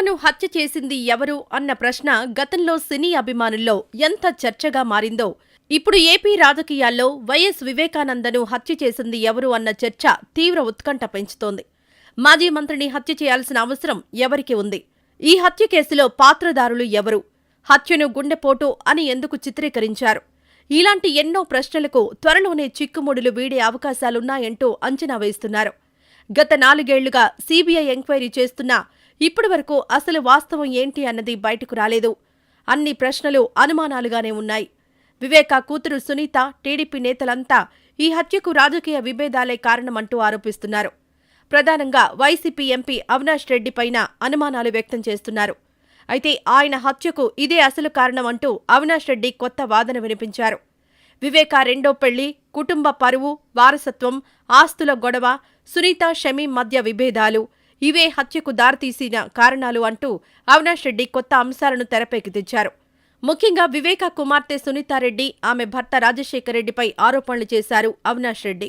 కడపను హత్య చేసింది ఎవరు అన్న ప్రశ్న గతంలో సినీ అభిమానుల్లో ఎంత చర్చగా మారిందో. ఇప్పుడు ఏపీ రాజకీయాల్లో వైఎస్ వివేకానందను హత్య చేసింది ఎవరు అన్న చర్చ తీవ్ర ఉత్కంఠ పెంచుతోంది. మాజీ మంత్రిని హత్య చేయాల్సిన అవసరం ఎవరికి ఉంది? ఈ హత్య కేసులో పాత్రదారులు ఎవరు? హత్యను గుండెపోటు అని ఎందుకు చిత్రీకరించారు? ఇలాంటి ఎన్నో ప్రశ్నలకు త్వరలోనే చిక్కుముడులు వీడే అవకాశాలున్నాయంటూ అంచనా వేస్తున్నారు. గత నాలుగేళ్ళుగా సీబీఐ ఎంక్వైరీ చేస్తున్నా ఇప్పటివరకు అసలు వాస్తవం ఏంటి అన్నది బయటకు రాలేదు. అన్ని ప్రశ్నలు అనుమానాలుగానే ఉన్నాయి. వివేక కూతురు సునీత టీడీపీ నేతలంతా ఈ హత్యకు రాజకీయ విభేదాలే కారణమంటూ ఆరోపిస్తున్నారు. ప్రధానంగా వైసీపీ ఎంపీ అవినాష్ రెడ్డిపైన అనుమానాలు వ్యక్తం చేస్తున్నారు. అయితే ఆయన హత్యకు ఇదే అసలు కారణమంటూ అవినాష్ రెడ్డి కొత్త వాదన వినిపించారు. వివేక రెండో పెళ్ళి కుటుంబ పరువు వారసత్వం ఆస్తుల గొడవ సునీత షమీ మధ్య విభేదాలు ఇవే హత్యకు దారితీసిన కారణాలు అంటూ అవినాష్ రెడ్డి కొత్త అంశాలను తెరపైకి తెచ్చారు. ముఖ్యంగా వివేక కుమార్తె సునీతారెడ్డి ఆమె భర్త రాజశేఖర్ రెడ్డిపై ఆరోపణలు చేశారు అవినాష్ రెడ్డి.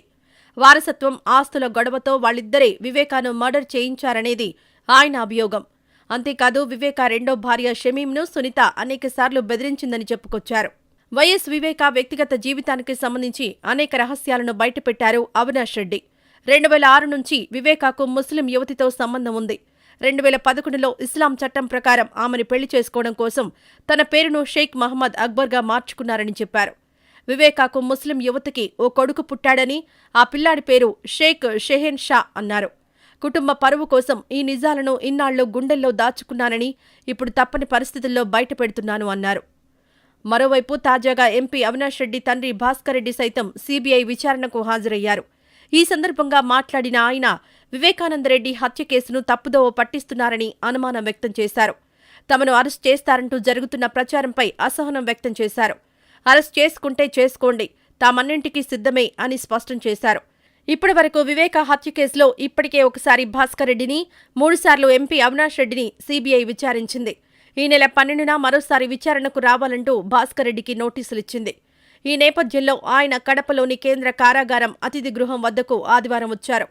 వారసత్వం ఆస్తుల గొడవతో వాళ్ళిద్దరే వివేకాను మర్డర్ చేయించారనేది ఆయన అభియోగం. అంతేకాదు వివేక రెండో భార్య షమీంను సునీత అనేకసార్లు బెదిరించిందని చెప్పుకొచ్చారు. వైఎస్ వివేక వ్యక్తిగత జీవితానికి సంబంధించి అనేక రహస్యాలను బయటపెట్టారు అవినాష్ రెడ్డి. రెండు వేల ఆరు నుంచి వివేకాకు ముస్లిం యువతితో సంబంధం ఉంది. రెండు వేల పదకొండులో ఇస్లాం చట్టం ప్రకారం ఆమెను పెళ్ళి చేసుకోవడం కోసం తన పేరును షేక్ మహమ్మద్ అక్బర్గా మార్చుకున్నారని చెప్పారు. వివేకాకు ముస్లిం యువతికి ఓ కొడుకు పుట్టాడని ఆ పిల్లాడి పేరు షేక్ షెహెన్ షా అన్నారు. కుటుంబ పరువు కోసం ఈ నిజాలను ఇన్నాళ్ళు గుండెల్లో దాచుకున్నానని ఇప్పుడు తప్పని పరిస్థితుల్లో బయటపెడుతున్నాను అన్నారు. మరోవైపు తాజాగా ఎంపీ అవినాష్ రెడ్డి తండ్రి భాస్కర్ రెడ్డి సైతం సీబీఐ విచారణకు హాజరయ్యారు. ఈ సందర్భంగా మాట్లాడిన ఆయన వివేకానందరెడ్డి హత్య కేసును తప్పుదోవ పట్టిస్తున్నారని అనుమానం వ్యక్తం చేశారు. తమను అరెస్ట్ చేస్తారంటూ జరుగుతున్న ప్రచారంపై అసహనం వ్యక్తం చేశారు. అరెస్ట్ చేసుకుంటే చేసుకోండి తామన్నింటికీ సిద్ధమే అని స్పష్టం చేశారు. ఇప్పటి వరకు వివేక హత్య కేసులో ఇప్పటికే ఒకసారి భాస్కర్ రెడ్డిని మూడుసార్లు ఎంపీ అవినాష్ రెడ్డిని సీబీఐ విచారించింది. ఈ నెల పన్నెండున మరోసారి విచారణకు రావాలంటూ భాస్కర్ రెడ్డికి నోటీసులిచ్చింది. ఈ నేపథ్యంలో ఆయన కడపలోని కేంద్ర కారాగారం అతిథి గృహం వద్దకు ఆదివారం వచ్చారు.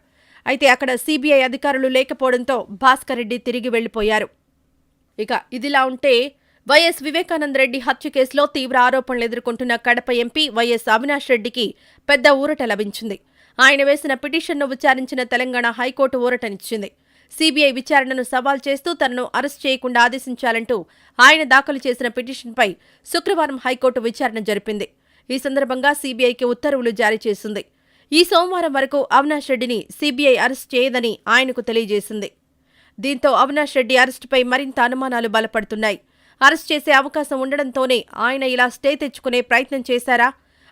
అయితే అక్కడ సీబీఐ అధికారులు లేకపోవడంతో భాస్కర్ రెడ్డి తిరిగి వెళ్ళిపోయారు ఇక ఇదిలా ఉంటే వైఎస్ వివేకానంద రెడ్డి హత్య కేసులో తీవ్ర ఆరోపణలు ఎదుర్కొంటున్న కడప ఎంపీ వైఎస్ అవినాష్ రెడ్డికి పెద్ద ఊరట లభించింది. ఆయన వేసిన పిటిషన్ను విచారించిన తెలంగాణ హైకోర్టు ఊరటనిచ్చింది. సీబీఐ విచారణను సవాల్ చేస్తూ తనను అరెస్ట్ చేయకుండా ఆదేశించాలంటూ ఆయన దాఖలు చేసిన పిటిషన్పై శుక్రవారం హైకోర్టు విచారణ జరిపింది. ఈ సందర్భంగా సీబీఐకి ఉత్తర్వులు జారీ చేసింది. ఈ సోమవారం వరకు అవినాష్ రెడ్డిని సీబీఐ అరెస్ట్ చేయదని ఆయనకు తెలియజేసింది. దీంతో అవినాష్ రెడ్డి అరెస్టుపై మరింత అనుమానాలు బలపడుతున్నాయి. అరెస్ట్ చేసే అవకాశం ఉండడంతోనే ఆయన ఇలా స్టే తెచ్చుకునే ప్రయత్నం చేశారా?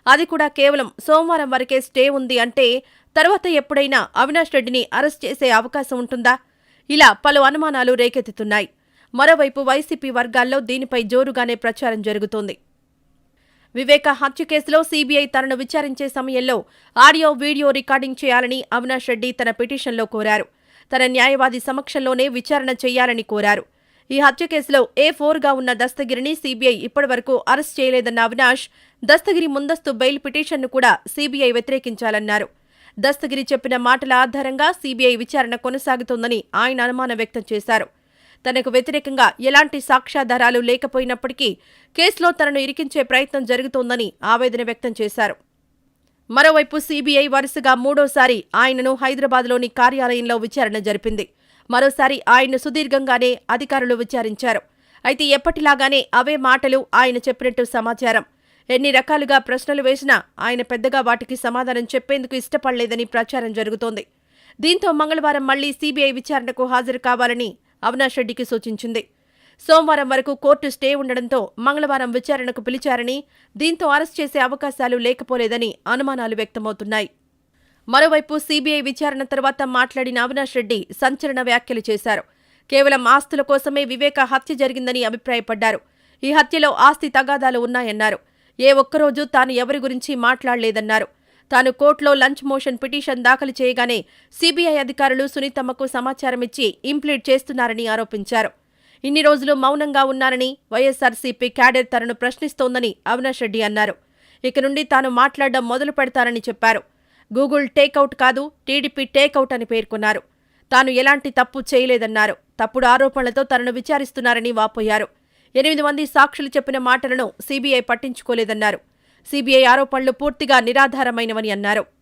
అది కూడా కేవలం సోమవారం వరకే స్టే ఉంది అంటే తర్వాత ఎప్పుడైనా అవినాష్ రెడ్డిని అరెస్ట్ చేసే అవకాశం ఉంటుందా? ఇలా పలు అనుమానాలు రేకెత్తుతున్నాయి. మరోవైపు వైసీపీ వర్గాల్లో దీనిపై జోరుగానే ప్రచారం జరుగుతోంది. వివేక హత్య కేసులో సీబీఐ తనను విచారించే సమయంలో ఆడియో వీడియో రికార్డింగ్ చేయాలని అవినాష్ రెడ్డి తన పిటిషన్లో కోరారు. తన న్యాయవాది సమక్షంలోనే విచారణ చేయాలని కోరారు. ఈ హత్య కేసులో ఏ ఫోర్గా ఉన్న దస్తగిరిని సీబీఐ ఇప్పటివరకు అరెస్ట్ చేయలేదన్న అవినాష్ దస్తగిరి ముందస్తు బెయిల్ పిటిషన్ను కూడా సీబీఐ వ్యతిరేకించాలన్నారు. దస్తగిరి చెప్పిన మాటల ఆధారంగా సీబీఐ విచారణ కొనసాగుతోందని ఆయన అనుమానం వ్యక్తం చేశారు. తనకు వ్యతిరేకంగా ఎలాంటి సాక్ష్యాధారాలు లేకపోయినప్పటికీ కేసులో తనను ఇరికించే ప్రయత్నం జరుగుతోందని ఆవేదన వ్యక్తం చేశారు. మరోవైపు సీబీఐ వరుసగా మూడోసారి ఆయనను హైదరాబాద్లోని కార్యాలయంలో విచారణ జరిపింది. మరోసారి ఆయన్ను సుదీర్ఘంగానే అధికారులు విచారించారు. అయితే ఎప్పటిలాగానే అవే మాటలు ఆయన చెప్పినట్టు సమాచారం. ఎన్ని రకాలుగా ప్రశ్నలు వేసినా ఆయన పెద్దగా వాటికి సమాధానం చెప్పేందుకు ఇష్టపడలేదని ప్రచారం జరుగుతోంది. దీంతో మంగళవారం మళ్ళీ సీబీఐ విచారణకు హాజరు కావాలని అవినాష్ రెడ్డికి సూచించింది. సోమవారం వరకు కోర్టు స్టే ఉండడంతో మంగళవారం విచారణకు పిలిచారని దీంతో అరెస్ట్ చేసే అవకాశాలు లేకపోలేదని అనుమానాలు వ్యక్తమవుతున్నాయి. మరోవైపు సీబీఐ విచారణ తర్వాత మాట్లాడిన అవినాష్ రెడ్డి సంచలన వ్యాఖ్యలు చేశారు. కేవలం ఆస్తుల కోసమే వివేక హత్య జరిగిందని అభిప్రాయపడ్డారు. ఈ హత్యలో ఆస్తి తగాదాలు ఉన్నాయన్నారు. ఏ ఒక్కరోజు తాను ఎవరి గురించి మాట్లాడలేదన్నారు. తాను కోర్టులో లంచ్ మోషన్ పిటిషన్ దాఖలు చేయగానే సీబీఐ అధికారులు సునీతమ్మకు సమాచారం ఇచ్చి ఇంప్లీట్ చేస్తున్నారని ఆరోపించారు. ఇన్ని రోజులు మౌనంగా ఉన్నారని వైఎస్సార్సీపీ క్యాడర్ తనను ప్రశ్నిస్తోందని అవినాష్ రెడ్డి అన్నారు. ఇక నుండి తాను మాట్లాడడం మొదలు పెడతానని చెప్పారు. గూగుల్ టేక్అవుట్ కాదు టీడీపీ టేక్అవుట్ అని పేర్కొన్నారు. తాను ఎలాంటి తప్పు చేయలేదన్నారు. తప్పుడు ఆరోపణలతో తనను విచారిస్తున్నారని వాపోయారు. ఎనిమిది మంది సాక్షులు చెప్పిన మాటలను సీబీఐ పట్టించుకోలేదన్నారు. సీబీఐ ఆరోపణలు పూర్తిగా నిరాధారమైనవని అన్నారు.